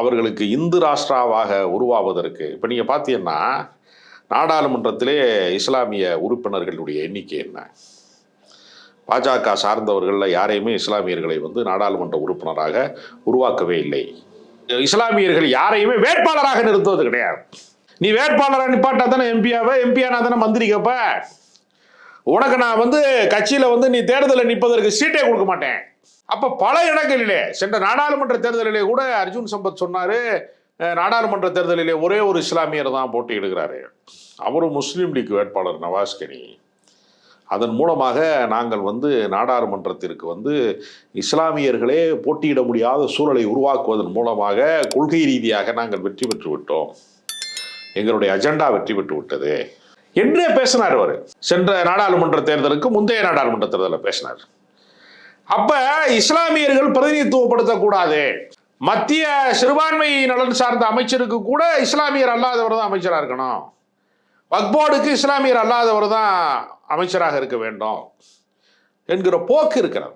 அவர்களுக்கு இந்து ராஷ்டிராவாக உருவாவதற்கு. இப்போ நீங்கள் பார்த்தீங்கன்னா நாடாளுமன்றத்திலே இஸ்லாமிய உறுப்பினர்களுடைய எண்ணிக்கை என்ன? பாஜக சார்ந்தவர்களில் யாரையுமே இஸ்லாமியர்களை வந்து நாடாளுமன்ற உறுப்பினராக உருவாக்கவே இல்லை. இஸ்லாமியர்கள் யாரையுமே வேட்பாளராக நிறுத்துவது கிடையாது. நீ வேட்பாளராக நிப்பாட்டா தானே எம்பியாவை? எம்பியானா தானே மந்திரிக்கப்ப உனக்கு நான் வந்து கட்சியில் வந்து நீ தேர்தலில் நிற்பதற்கு சீட்டே கொடுக்க மாட்டேன். அப்போ பல இடங்களிலே சென்ற நாடாளுமன்ற தேர்தலிலே கூட அர்ஜுன் சம்பத் சொன்னார் நாடாளுமன்ற தேர்தலிலே ஒரே ஒரு இஸ்லாமியர் தான் போட்டியிடுகிறாரு. அவரும் முஸ்லீம் லீக் வேட்பாளர் நவாஸ் கனி அதன் மூலமாக நாங்கள் வந்து நாடாளுமன்றத்திற்கு வந்து இஸ்லாமியர்களே போட்டியிட முடியாத சூழலை உருவாக்குவதன் மூலமாக கொள்கை ரீதியாக நாங்கள் வெற்றி பெற்று விட்டோம். எங்களுடைய அஜெண்டா வெற்றி பெற்று விட்டது. என்றே பேசினார் அவர். சென்ற நாடாளுமன்ற தேர்தலுக்கு முந்தைய நாடாளுமன்ற தேர்தலில் பேசினார். அப்ப இஸ்லாமியர்கள் பிரதிநிதித்துவப்படுத்தக்கூடாது. மத்திய சிறுபான்மை நலன் சார்ந்த அமைச்சருக்கு கூட இஸ்லாமியர் அல்லாதவர் தான் அமைச்சராக இருக்கணும். வக்போர்டுக்கு இஸ்லாமியர் அல்லாதவர் தான் அமைச்சராக இருக்க வேண்டும். என்கிற போக்கு இருக்கிறது.